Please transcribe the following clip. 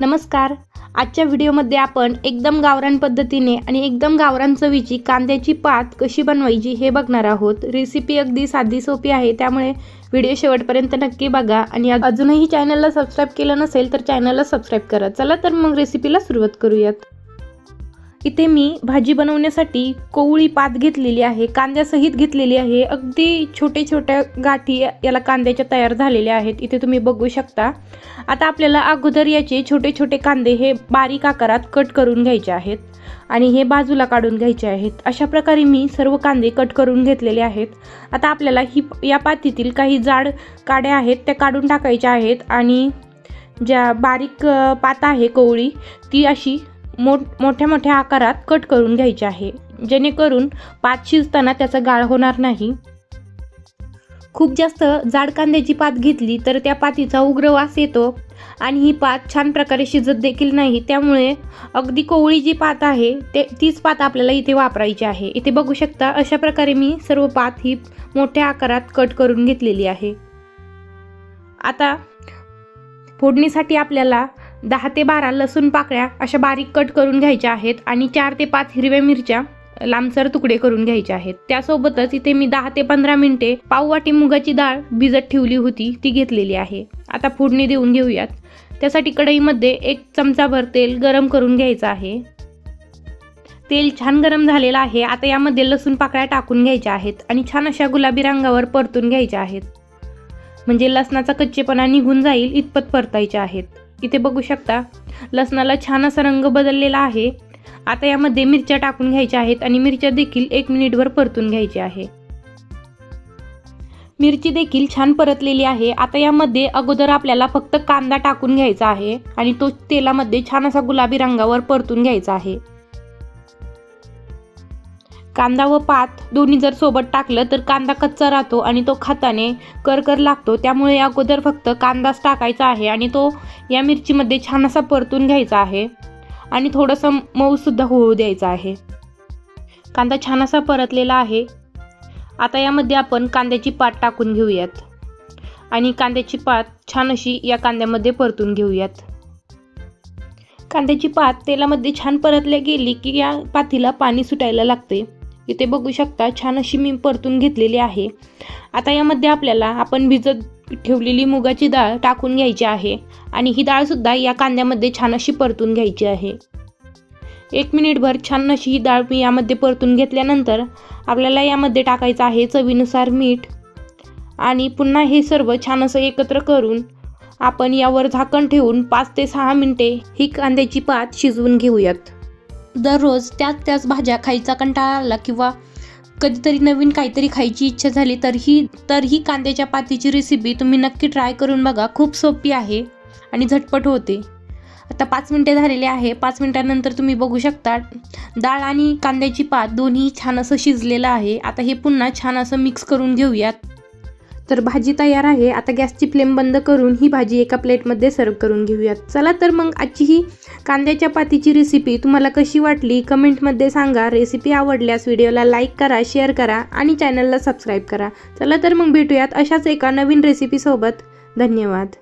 नमस्कार. आजच्या व्हिडिओमध्ये आपण एकदम गावरान पद्धतीने आणि एकदम गावरान चवीची कांद्याची पात कशी बनवायची हे बघणार आहोत. रेसिपी अगदी साधी सोपी आहे त्यामुळे व्हिडिओ शेवटपर्यंत नक्की बघा आणि अजूनही चॅनलला सबस्क्राईब केलं नसेल तर चॅनलला सबस्क्राईब करा. चला तर मग रेसिपीला सुरुवात करूयात. इथे मी भाजी बनवण्यासाठी कोवळी पात घेतलेली आहे कांद्यासहित घेतलेली आहे. अगदी छोटे छोट्या गाठी याला कांद्याच्या तयार झालेल्या आहेत. इथे तुम्ही बघू शकता. आता आपल्याला अगोदर याचे छोटे छोटे कांदे हे बारीक आकारात कट करून घ्यायचे आहेत आणि हे बाजूला काढून घ्यायचे आहेत. अशा प्रकारे मी सर्व कांदे कट करून घेतलेले आहेत. आता आपल्याला ही या पातीतील काही जाड काड्या आहेत त्या काढून टाकायच्या आहेत आणि ज्या बारीक पात आहे कोवळी ती अशी मोठ मोठ्या मोठ्या आकारात कट करून घ्यायची आहे. जेणेकरून पात शिजताना त्याचा गाळ होणार नाही. खूप जास्त जाड कांद्याची पात घेतली तर त्या पातीचा उग्र वास येतो आणि ही पात छान प्रकारे शिजत देखील नाही. त्यामुळे अगदी कोवळी जी पात आहे ते तीच पात आपल्याला इथे वापरायची आहे. इथे बघू शकता अशा प्रकारे मी सर्व पात ही मोठ्या आकारात कट करून घेतलेली आहे. आता फोडणीसाठी आपल्याला दहा ते बारा लसूण पाकळ्या अशा बारीक कट करून घ्यायच्या आहेत आणि चार ते पाच हिरव्या मिरच्या लांबसर तुकडे करून घ्यायचे आहेत. त्यासोबतच इथे मी दहा ते पंधरा मिनिटे पाववाटी मुगाची डाळ भिजत ठेवली होती ती घेतलेली आहे. आता फोडणी देऊन घेऊयात. त्यासाठी कढईमध्ये एक चमचाभर तेल गरम करून घ्यायचं आहे. तेल छान गरम झालेलं आहे. आता यामध्ये लसूण पाकळ्या टाकून घ्यायच्या आहेत आणि छान अशा गुलाबी रंगावर परतून घ्यायच्या आहेत. म्हणजे लसणाचा कच्चेपणा निघून जाईल इतपत परतायच्या आहेत. इथे बघू शकता. लसणाला छान असा रंग बदललेला आहे. आता यामध्ये मिरच्या टाकून घ्यायच्या आहेत आणि मिरच्या देखील एक मिनिटभर परतून घ्यायची आहे. मिरची देखील छान परतलेली आहे. आता यामध्ये अगोदर आपल्याला फक्त कांदा टाकून घ्यायचा आहे आणि तो तेलामध्ये छान असा गुलाबी रंगावर परतून घ्यायचा आहे. कांदा व पात दोन्ही जर सोबत टाकलं तर कांदा कच्चा राहतो आणि तो खाताने करकर लागतो. त्यामुळे अगोदर फक्त कांदाच टाकायचा आहे आणि तो या मिरचीमध्ये छान असा परतून घ्यायचा आहे आणि थोडंसं मऊसुद्धा होऊ द्यायचा आहे. कांदा छान असा परतलेला आहे. आता यामध्ये आपण कांद्याची पात टाकून घेऊयात आणि कांद्याची पात छान अशी या कांद्यामध्ये परतून घेऊयात. कांद्याची पात तेलामध्ये छान परतल्या गेली की या पातीला पाणी सुटायला लागते. इथे बघू शकता छान अशी मी परतून घेतलेली आहे. आता यामध्ये आपल्याला आपण भिजत ठेवलेली मुगाची डाळ टाकून घ्यायची आहे आणि ही डाळसुद्धा या कांद्यामध्ये छान अशी परतून घ्यायची आहे. एक मिनिटभर छान अशी ही डाळ मी यामध्ये परतून घेतल्यानंतर आपल्याला यामध्ये टाकायचं आहे चवीनुसार मीठ आणि पुन्हा हे सर्व छान असं एकत्र करून आपण यावर झाकण ठेवून पाच ते सहा मिनटे ही कांद्याची पात शिजवून घेऊयात. दररोज त्याच त्याच भाज्या खायचा कंटाळा आला किंवा कधीतरी नवीन काहीतरी खायची इच्छा झाली तर ही तर ही कांद्याच्या पातीची रेसिपी तुम्ही नक्की ट्राय करून बघा. खूप सोपी आहे आणि झटपट होते. आता पाच मिनटे झालेले आहे. पाच मिनटानंतर तुम्ही बघू शकता डाळ आणि कांद्याची पात दोन्ही छान असं शिजलेलं आहे. आता हे पुन्हा छान असं मिक्स करून घेऊयात. तर भाजी तयार आहे. आता गॅसची फ्लेम बंद करून ही भाजी एका प्लेटमध्ये सर्व करून घेऊयात. चला तर मग आजची ही कांद्याच्या पातीची रेसिपी तुम्हाला कशी वाटली? कमेंटमध्ये सांगा. रेसिपी आवडल्यास व्हिडिओला लाईक करा शेअर करा आणि चॅनलला सबस्क्राईब करा. चला तर मग भेटूयात अशाच एका नवीन रेसिपीसोबत धन्यवाद.